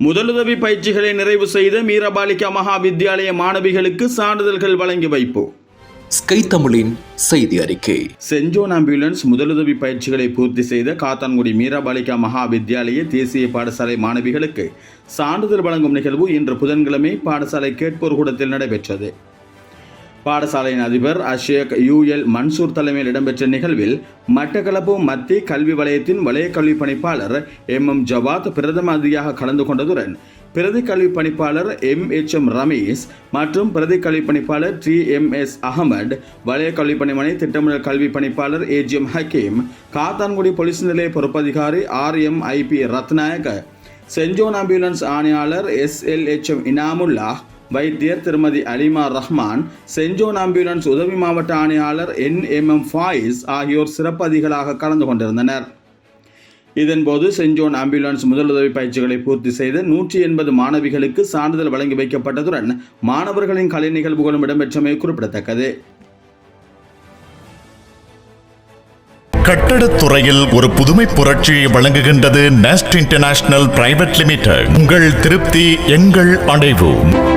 முதலுதவி பயிற்சிகளை நிறைவு செய்த மீரபாலிகா மகா வித்தியாலய மாணவிகளுக்கு சான்றிதழ்கள் வழங்கி வைப்பு. ஸ்கை தமிழின் செய்தி அறிக்கை. ஜோன் ஆம்புலன்ஸ் முதலுதவி பயிற்சிகளை பூர்த்தி செய்த காத்தான்குடி மீராபாலிகா மகா வித்தியாலய தேசிய பாடசாலை மாணவிகளுக்கு சான்றிதழ் வழங்கும் நிகழ்வு இன்று புதன்கிழமை பாடசாலை கேட்போர் கூடத்தில் நடைபெற்றது. பாடசாலையின் அதிபர் அஷேக் யூஎல் மன்சூர் தலைமையில் இடம்பெற்ற நிகழ்வில் மட்டக்களப்பு மத்திய கல்வி வலயத்தின் வலய கல்வி பணிப்பாளர் எம் எம் ஜவாத் பிரதம அதிதியாக கலந்து கொண்டதுடன் பிரதி கல்வி பணிப்பாளர் எம் எச் எம் ரமேஷ் மற்றும் பிரதி கல்வி பணிப்பாளர் டி எம் எஸ் அகமது வலய கல்வி பணிமனை திட்டமிடல் கல்வி பணிப்பாளர் ஏஜிஎம் ஹக்கீம் காத்தான்குடி போலீஸ் நிலைய பொறுப்பதிகாரி R M I P Rathnayake saint John ambulance ஆணையாளர் S L H M Inamullah வைத்தியர் திருமதி அலிமா ரஹ்மான் செஞ்சோன் ஆம்புலன்ஸ் உதவி மாவட்ட ஆணையாளர் என் எம் எம் ஃபாயிஸ் ஆகியோர் சிறப்பதிகளாக கலந்து கொண்டிருந்தனர். இதன்போது செஞ்சோன் ஆம்புலன்ஸ் முதலுதவி பயிற்சிகளை பூர்த்தி செய்த நூற்றி எண்பது மாணவிகளுக்கு சான்றிதழ் வழங்கி வைக்கப்பட்டதுடன் மாணவர்களின் கலை நிகழ்வுகளும் இடம்பெற்றமை குறிப்பிடத்தக்கது. கட்டடத்துறையில் ஒரு புதுமை புரட்சியை வழங்குகின்றது நெஸ்ட் இன்டர்நேஷனல் பிரைவேட் லிமிடெட். உங்கள் திருப்தி எங்கள் அடைவோம்.